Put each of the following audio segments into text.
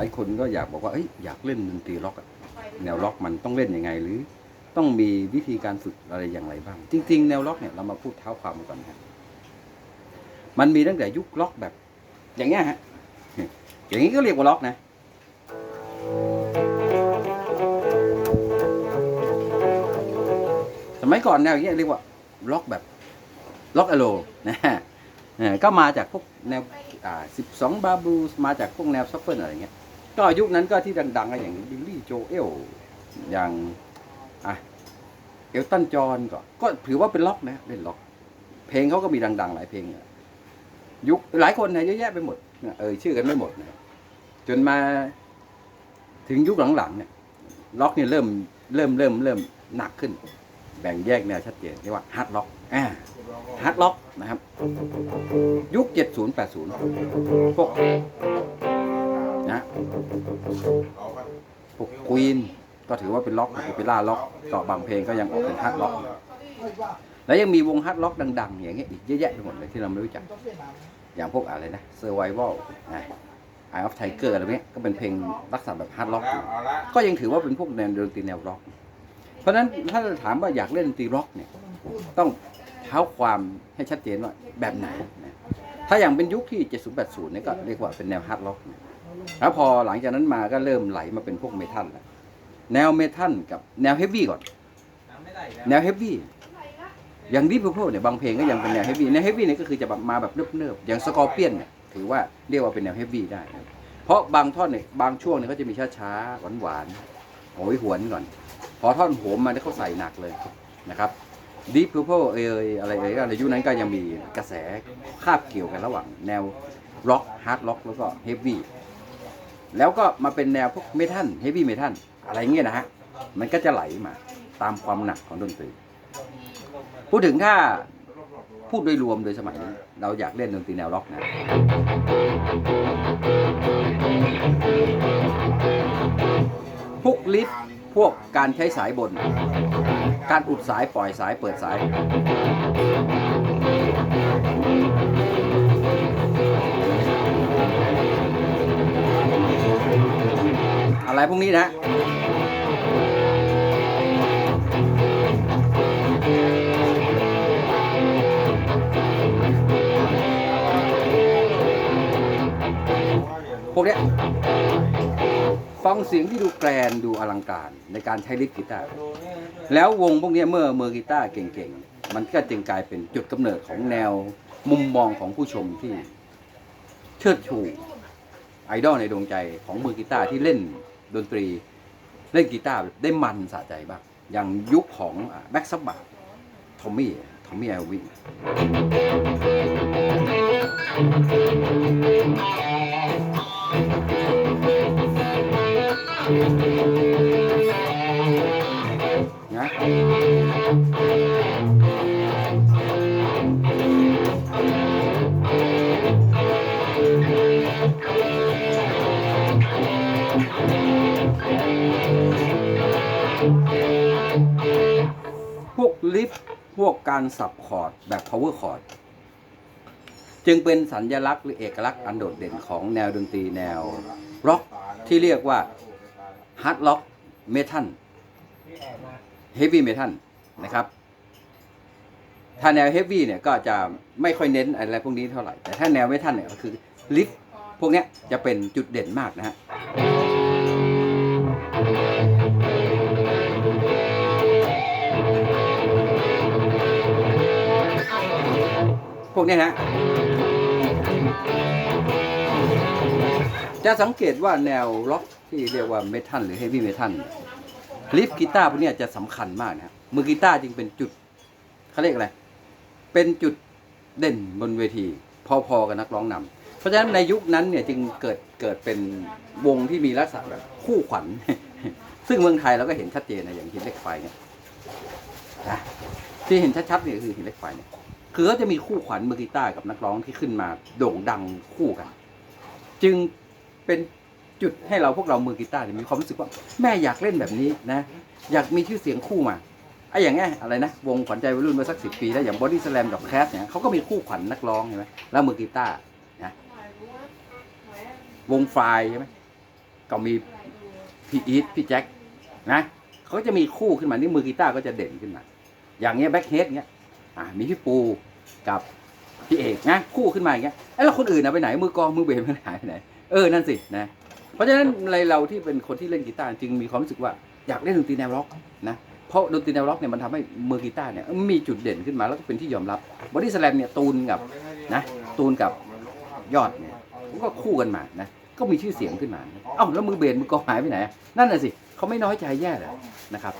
ายคนก็อยากบอกว่าเอ้ยอยากเล่นดนตรีล็อกอะแนวล็อกมันต้องเล่นยังไงหรือ ต้องมีวิธีการฝึกอะไรอย่างไรบ้าง จริง ๆ แนวล็อกเนี่ยเรามาพูดเท้าความกันก่อนนะครับมันมีตั้งแต่ยุคล็อกแบบ อย่างเงี้ยฮะอย่างนี้ก็เรียกว่าล็อกนะสมัยก่อนแนวอย่างเงี้ยเรียกว่าล็อกแบบล็อกอโลนะฮะเออก็มาจากพวกแนวอ่าสิบสองบาบูมาจากพวกแนวซัฟเฟิลอะไรเงี้ย ก็ยุคนั้นก็ที่ดังๆก็อย่างบิลลี่โจเอลอย่างอะเอลตันจอห์นก็ก็ถือว่าเป็นล็อกนะเล่นล็อก เพลงเขาก็มีดัง ๆ หลายเพลงยุคหลายคนนะเยอะแยะไปหมดเออชื่อกันไม่หมดนะจนมาถึงยุคหลังๆเนี่ยล็อกเนี่ยเริ่มเริ่มเริ่มเริ่มหนักขึ้น แบ่งแยกแนวชัดเจนเรียกว่าฮาร์ดล็อกอ่าฮาร์ดล็อกนะครับ ยุค 70 80พวก นะพวกควีนก็ถือว่าเป็นล็อกโอเปร่าล็อกก็บางเพลงก็ยังออกเป็นฮาร์ดล็อก แล้วยังมีวงฮาร์ดล็อกดัง ๆ อย่างเงี้ยอีกเยอะแยะไปหมดเลยที่เราไม่รู้จัก อย่างพวกอะไรนะ Survival นะ Eye of Tiger อะไรเงี้ยก็เป็นเพลงลักษณะแบบฮาร์ดล็อก ก็ยังถือว่าเป็นพวกแนวดนตรีแนวร็อก เพราะนั้นถ้าจะถามว่าอยากเล่นดนตรีร็อกเนี่ยต้องเท้าความให้ชัดเจนว่าแบบไหนนะถ้าอย่างเป็นยุคที่ 70 80เนี่ยก็เรียกว่าเป็นแนวฮาร์ดร็อกนะ แล้วพอหลังจากนั้นมาก็เริ่มไหลมาเป็นพวกเมทัลแล้วแนวเมทัลกับแนวเฮฟวี่ก่อน แนวเฮฟวี่อย่างดิพเพเนี่ยบางเพลงก็ยังเป็นแนวเฮฟวี่แนวเฮฟวี่เนี่ยก็คือจะแบบมาแบบเนิบๆอย่างสกอร์เปียนเนี่ยถือว่าเรียกว่าเป็นแนวเฮฟวี่ได้นะเพราะบางท่อนเนี่ยบางช่วงเนี่ยเขาจะมีช้าๆหวานๆโหยหวนก่อน พอท่อนโหมมาเนี่ยเขาใส่หนักเลยนะครับดิพเพเอยอะไรเอยก็ในยุคนั้นก็ยังมีกระแสคาบเกี่ยวกันระหว่างแนวร็อกฮาร์ดร็อกแล้วก็เฮฟวี่ แล้วก็มาเป็นแนวพวกเมทัลเฮฟวี่เมทัลอะไรเงี้ยนะฮะ มันก็จะไหลมาตามความหนักของดนตรี พูดถึงถ้าพูดโดยรวมโดยสมัยนี้ เราอยากเล่นดนตรีแนวร็อกนะ พวกลิฟต์พวกการใช้สายบน การอุดสายปล่อยสายเปิดสาย อะไรพวกนี้นะพวกเนี้ยฟังเสียงที่ดูแกรนดูอลังการในการใช้ลิฟกีตาร์แล้ววงพวกนี้เมื่อมือกีตาร์เก่งๆ มันก็จึงกลายเป็นจุดกำเนิดของแนวมุมมองของผู้ชมที่เชิดชู ไอดอลในดวงใจของมือกีตาร์ที่เล่น ดนตรีเล่นกีตาร์ได้มันสะใจบ้างอย่างยุคของแบ็กซับบัตทอมมี่ทอมมี่ไอวินเกการสับคอร์ดแบบ power chord จึงเป็นสัญลักษณ์หรือเอกลักษณ์อันโดดเด่นของแนวดนตรีแนวร็อกที่เรียกว่าฮาร์ดล็อกเมทัลเฮฟวี่เมทัลนะครับ ถ้าแนวเฮฟวี่เนี่ยก็จะไม่ค่อยเน้นอะไรพวกนี้เท่าไหร่ แต่ถ้าแนวเมทัลเนี่ยก็คือลิฟพวกนี้จะเป็นจุดเด่นมากนะฮะ วกนี้ยนะจะสังเกตว่าแนวล็อกที่เรียกว่าเมทัลหรือเฮฟวี่เมทัลลิฟกีตาร์พวกนี้จะสำคัญมากนะครับมือกีตาร์จึงเป็นจุดเขาเรียกอะไร เป็นจุดเด่นบนเวที พอๆกับนักร้องนำเพราะฉะนั้นในยุคนั้นเนี่ยจึงเกิดเกิดเป็นวงที่มีลักษณะแบบคู่ขวัญ ซึ่งเมืองไทยเราก็เห็นชัดเจนนะอย่างหินเหล็กไฟเนี่ยที่เห็นชัดๆเนี่ยคือหินเหล็กไฟเนี่ย คือเขาจะมีคู่ขวัญมือกีตาร์กับนักร้องที่ขึ้นมาโด่งดังคู่กัน จึงเป็นจุดให้เราพวกเรามือกีตาร์ที่มีความรู้สึกว่าแม่อยากเล่นแบบนี้นะ อยากมีชื่อเสียงคู่มาไอ้อย่างเงี้ยอะไรนะ วงขวัญใจวัยรุ่นมื่อสักสิปีแล้วอย่างบอดี้สแลมกับแคสเนี่ยเขาก็มีคู่ขวัญนักร้องใช่ไหมแล้วมือกีตาร์นะวงไฟใช่ไหมก็มีพี่อีทพี่แจ็คนะเขาก็จะมีคู่ขึ้นมานี่มือกีตาร์ก็จะเด่นขึ้นมา อย่างเงี้ยแบ็คเฮดเงี้ย อ่ามีพี่ปูกับพี่เอกนะคู่ขึ้นมาอย่างเงี้ยไอ้แล้วคนอื่นนะไปไหนมือกลองมือเบสมันหายไปไหนเออนั่นสินะเพราะฉะนั้นในเราที่เป็นคนที่เล่นกีตาร์จึงมีความรู้สึกว่าอยากเล่นดนตรีแนวร็อกนะเพราะดนตรีแนวร็อกเนี่ยมันทำให้มือกีตาร์เนี่ยมีจุดเด่นขึ้นมาแล้วก็เป็นที่ยอมรับบอดี้สแลมเนี่ยตูนกับนะตูนกับยอดเนี่ยก็คู่กันมานะก็มีชื่อเสียงขึ้นมา เอ้าแล้วมือเบสมือกองหายไปไหน นั่นน่ะสิเขาไม่น้อยใจแย่เลยนะครับ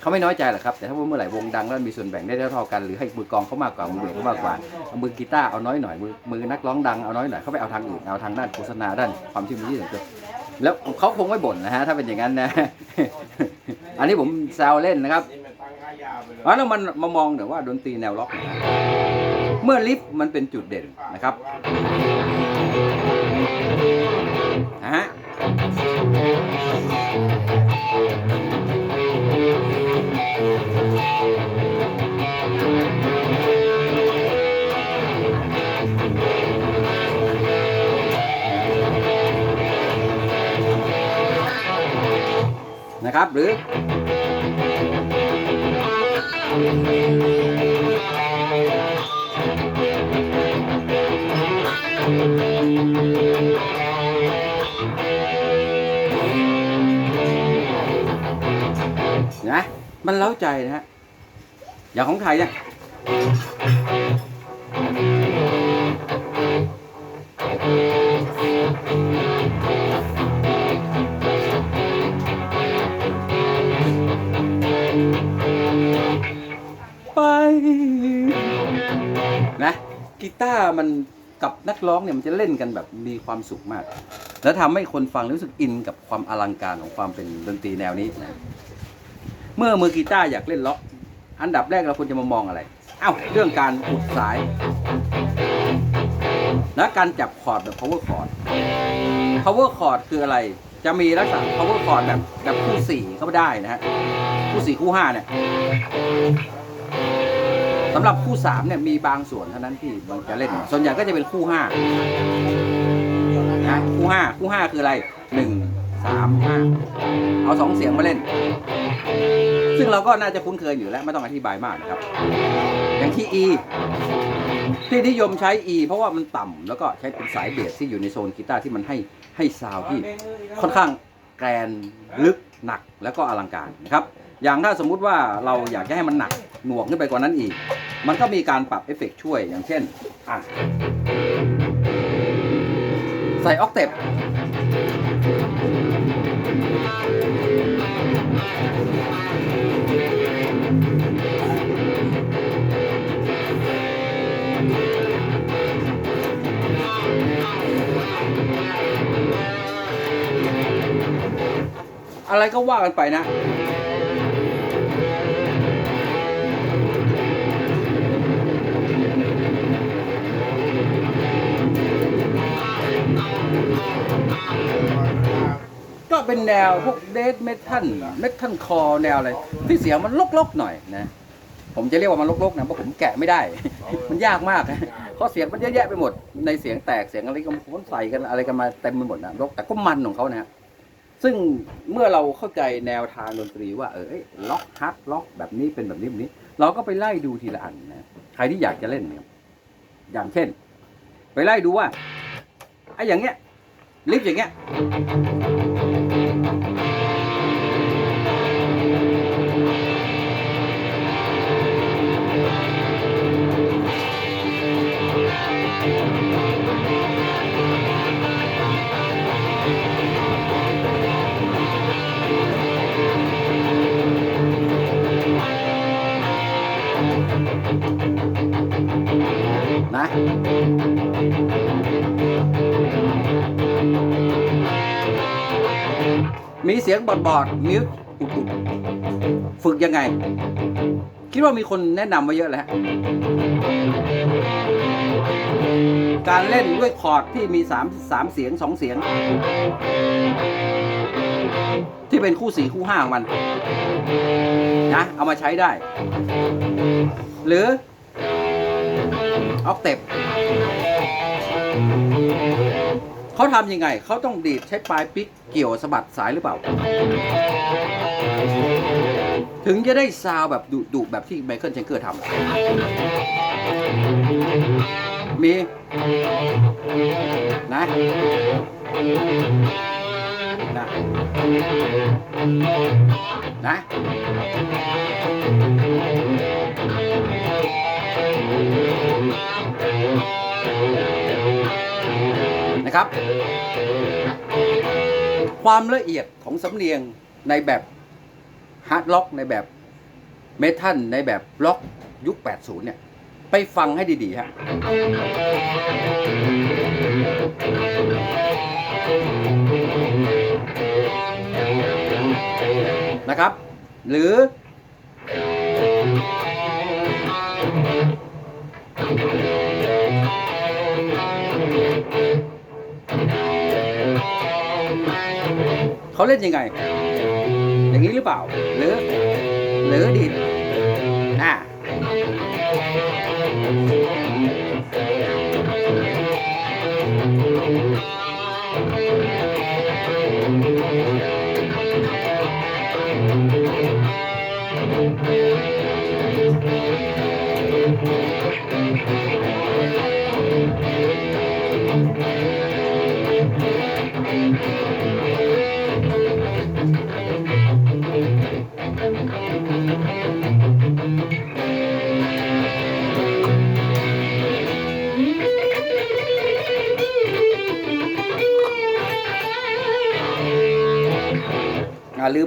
เขาไม่น้อยใจหรอกครับ แต่ถ้าว่าเมื่อไหร่วงดังแล้วมีส่วนแบ่งได้เท่ากันหรือให้มือกองเขามากกว่ามือเบสเขามากกว่าเอามือกีตาร์เอาน้อยหน่อยมือมือนักร้องดังเอาน้อยหน่อยเขาไปเอาทางอื่นเอาทางด้านโฆษณาด้านความที่มีชื่อเสียงแล้วเขาคงไม่บ่นนะฮะถ้าเป็นอย่างนั้นนะ อันนี้ผมแซวเล่นนะครับนี่มันตั้งค่ายาวไปเลยแล้วมันมามองเดี๋ยวว่าดนตรีแนวล็อกเนะเมื่อลิฟต์มันเป็นจุดเด่นนะครับฮะ นะครับหรือนะ มันเล้าใจนะฮะ อย่างของไทยเนี่ยไปนะกีตาร์มันกับนักร้องเนี่ยมันจะเล่นกันแบบมีความสุขมาก แล้วทำให้คนฟังรู้สึกอินกับความอลังการของความเป็นดนตรีแนวนี้นะ เมื่อมือกีตาร์อยากเล่นล็อก อันดับแรกเราควรจะมามองอะไรเอ้าเรื่องการอุดสาย และการจับคอร์ดแบบ power chord power chord คืออะไร จะมีลักษณะ power chord แบบแบบคู่สี่เข้าได้นะฮะคู่สี่คู่ห้าเนี่ยสำหรับคู่สามเนี่ยมีบางส่วนเท่านั้นที่มันจะเล่น ส่วนใหญ่ก็จะเป็นคู่ห้านะคู่ห้าคู่ห้าคืออะไรหนึ่งสามห้าเอาสองเสียงมาเล่น ซึ่งเราก็น่าจะคุ้นเคยอยู่แล้วไม่ต้องอธิบายมากนะครับ อย่างที่ E ที่นิยมใช้ E เพราะว่ามันต่ำแล้วก็ใช้เป็นสายเบสที่อยู่ในโซนกีตาร์ที่มันให้ให้ซาวที่ค่อนข้างแกรนลึกหนักแล้วก็อลังการนะครับ อย่างถ้าสมมุติว่าเราอยากจะให้มันหนักหน่วงขึ้นไปกว่านั้นอีก มันก็มีการปรับเอฟเฟกต์ช่วยอย่างเช่นอะใส่ออกเทป อะไรก็ว่ากันไปนะ เป็นแนวพวกเดทเมทัลเมทัลคอแนวอะไรที่เสียงมันลกๆหน่อยนะผมจะเรียกว่ามันลกๆนะเพราะผมแกะไม่ได้ มันยากมากเพราะเสียงมันเยอะแยะไปหมด ในเสียงแตกเสียงอะไรก็มันใส่กันอะไรกันมาเต็มไปหมดนะลกแต่ก็มันของเขานะฮะซึ่งเมื่อเราเข้าใจแนวทางดนตรีว่าเออล็อกฮาร์ดล็อกแบบนี้เป็นแบบนี้แบบนี้ เราก็ไปไล่ดูทีละอันนะใครที่อยากจะเล่นเนี่ยอย่างเช่น ไปไล่ดูว่าไอ้อย่างเงี้ยลิฟต์อย่างเงี้ย สียงบอดบอดๆนิ้วอุดๆฝึกยังไง คิดว่ามีคนแนะนำมาเยอะแล้ว การเล่นด้วยคอร์ดที่มีสามสามเสียงสองเสียง ที่เป็นคู่สี่คู่ห้าของมัน นะ เอามาใช้ได้ หรือ ออกเต็ป เขาทำยังไง เขาต้องดีดใช้ปลายปิกเกี่ยวสะบัดสายหรือเปล่า ถึงจะได้ซาวแบบดุดุแบบที่ไมเคิลเชงเกอร์ทำ มี นะ นะ นะนะ ครับ ความละเอียดของสำเนียงในแบบฮาร์ดล็อกในแบบเมทัลในแบบล็อกยุค 80 เนี่ย ไปฟังให้ดีๆฮะนะครับ หรือ เขาเล่นยังไง อย่างนี้หรือเปล่า หรือ หรือดีด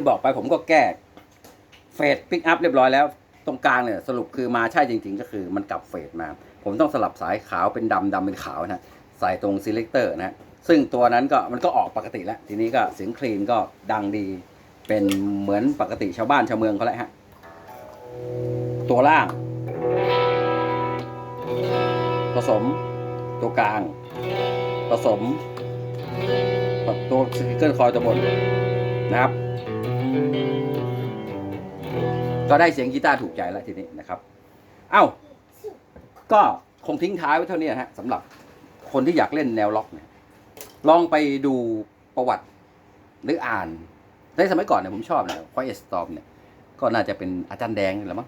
บอกไปผมก็แก้เฟดพิกอัพเรียบร้อยแล้ว ตรงกลางเนี่ยสรุปคือมาใช่จริง ๆ ก็คือมันกลับเฟดมา ผมต้องสลับสายขาวเป็นดำดำเป็นขาวนะใส่ตรง selector นะฮะซึ่งตัวนั้นก็มันก็ออกปกติแล้ว ทีนี้ก็เสียงคลีนก็ดังดีเป็นเหมือนปกติชาวบ้านชาวเมืองเขาแหละฮะตัวล่าง ผสม ตัวกลาง ผสมตัวสปีกเกอร์คอยตัวบนนะครับ ก็ได้เสียงกีตาร์ถูกใจแล้วทีนี้นะครับ เอ้า ก็คงทิ้งท้ายไว้เท่านี้ฮะสำหรับคนที่อยากเล่นแนวล็อกเนี่ย ลองไปดูประวัติหรืออ่าน ในสมัยก่อนเนี่ยผมชอบนะควายเอสตอมเนี่ย ก็น่าจะเป็นอาจารย์แดงนี่แหละมั้ง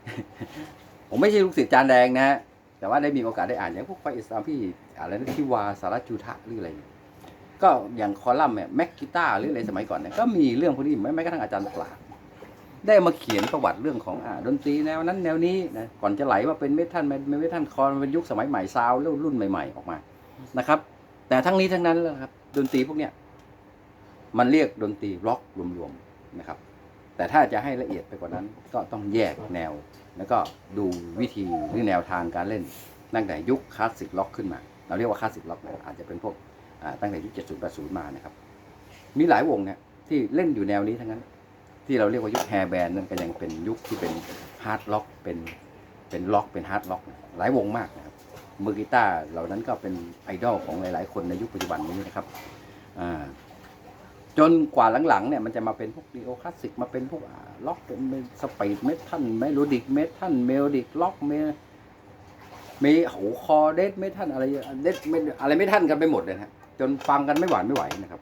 ผมไม่ใช่ลูกศิษย์อาจารย์แดงนะฮะ แต่ว่าได้มีโอกาสได้อ่านอย่างพวกควายเอสตอมพี่อะไรนะที่วาสารจุทะหรืออะไร ก็อย่างคอลัมน์เนี่ยแม็กกีตาหรืออะไรสมัยก่อนเนี่ย ก็มีเรื่องพวกนี้แม้กระทั่งอาจารย์ปราบ ได้มาเขียนประวัติเรื่องของอ่าดนตรีแนวนั้นแนวนี้นะก่อนจะไหลมาเป็นเมทัลเมทัลคอนเป็นยุคสมัยใหม่ซาวรุ่นใหม่ ๆ ออกมานะครับ แต่ทั้งนี้ทั้งนั้นแล้วครับ ดนตรีพวกเนี้ยมันเรียกดนตรีร็อกรวมๆนะครับ แต่ถ้าจะให้ละเอียดไปกว่านั้นก็ต้องแยกแนว แล้วก็ดูวิธีหรือแนวทางการเล่นตั้งแต่ยุคคลาสสิกล็อกขึ้นมา เราเรียกว่าคลาสสิกล็อกนะอาจจะเป็นพวกตั้งแต่ยุค 70 80 มานะครับ มีหลายวงเนี่ยที่เล่นอยู่แนวนี้ทั้งนั้น ที่เราเรียกว่ายุคแฮร์แบนด์นั่นก็ยังเป็นยุคที่เป็นฮาร์ดล็อกเป็นเป็นล็อกเป็นฮาร์ดล็อกหลายวงมากนะครับมือกีตาร์เหล่านั้นก็เป็นไอดอลของหลาย ๆ คนในยุคปัจจุบันนี้นะครับจนกว่าหลังๆเนี่ยมันจะมาเป็นพวกดีโอคลาสสิกมาเป็นพวกล็อกเป็นสปีดเมทัลเมโลดิกเมทัลเมโลดิกล็อกเมมีโหคอเดสเมทัลอะไรเดสอะไรไม่ทันกันไปหมดเลยนะฮะจนฟังกันไม่หวานไม่ไหวนะครับ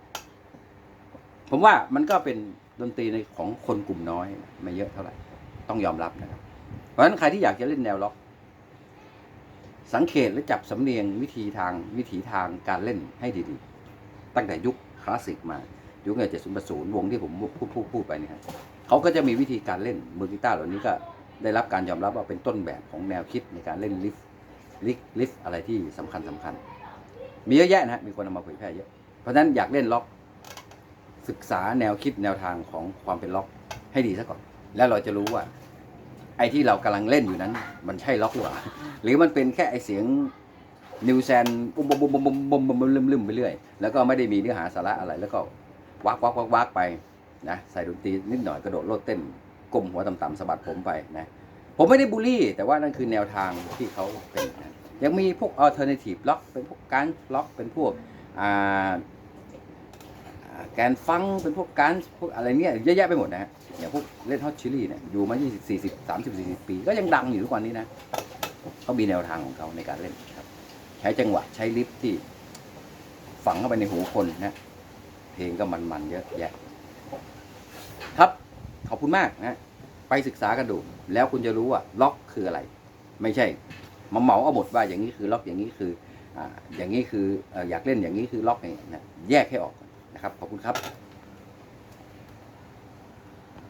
ผมว่ามันก็เป็น ดนตรีในของคนกลุ่มน้อยไม่เยอะเท่าไหร่ ต้องยอมรับนะครับ เพราะฉะนั้นใครที่อยากจะเล่นแนวล็อก สังเกตและจับสำเนียงวิธีทางวิถีทางการเล่นให้ดีๆ ตั้งแต่ยุคคลาสสิกมา ยุคเจ็ดศูนย์ศูนย์วงที่ผมพูดพูดพูดไปนี่ครับเขาก็จะมีวิธีการเล่นมือกีตาร์เหล่านี้ก็ได้รับการยอมรับว่าเป็นต้นแบบของแนวคิดในการเล่นลิฟลิฟลิฟอะไรที่สำคัญสำคัญ มีเยอะแยะนะฮะมีคนเอามาเผยแพร่เยอะเพราะฉะนั้นอยากเล่นล็อก ศึกษาแนวคิดแนวทางของความเป็นล็อกให้ดีซะก่อน แล้วเราจะรู้ว่า ไอ้ที่เรากำลังเล่นอยู่นั้น มันใช่ล็อกหรือเปล่าหรือมันเป็นแค่ไอ้เสียงนิวแซนบุมบุมบุมบุมบุมบุมบุมลืมลืมไปเรื่อยแล้วก็ไม่ได้มีเนื้อหาสาระอะไรแล้วก็วักวักวักวักไปนะใส่ดนตรีนิดหน่อยกระโดดโลดเต้นก้มหัวต่ำๆสะบัดผมไปนะผมไม่ได้บูลลี่ แต่ว่านั่นคือแนวทางที่เขาเป็นยังมีพวกอ alternative rock เป็นพวกการล็อกเป็นพวกอ่า แกนฟังเป็นพวกการพวกอะไรเนี่ยเยอะแยะไปหมดนะฮะอย่างพวกเล่นฮอตชิลี่เนี่ยอยู่มา20 40 30 40 ปี ก็ยังดังอยู่ทุกวันนี้นะเขามีแนวทางของเขาในการเล่นครับ ใช้จังหวะใช้ลิฟที่ ฝังเข้าไปในหูคนนะเพลงก็มันๆเยอะแยะ ครับขอบคุณมากนะไปศึกษากันดู แล้วคุณจะรู้ว่าล็อกคืออะไร ไม่ใช่มาเหมาเอาหมดว่าอย่างนี้คือล็อกอย่างนี้คืออ่าอย่างนี้คืออยากเล่นอย่างนี้คือล็อกอย่างนี้นะแยกให้ออก นะครับ ขอบคุณครับ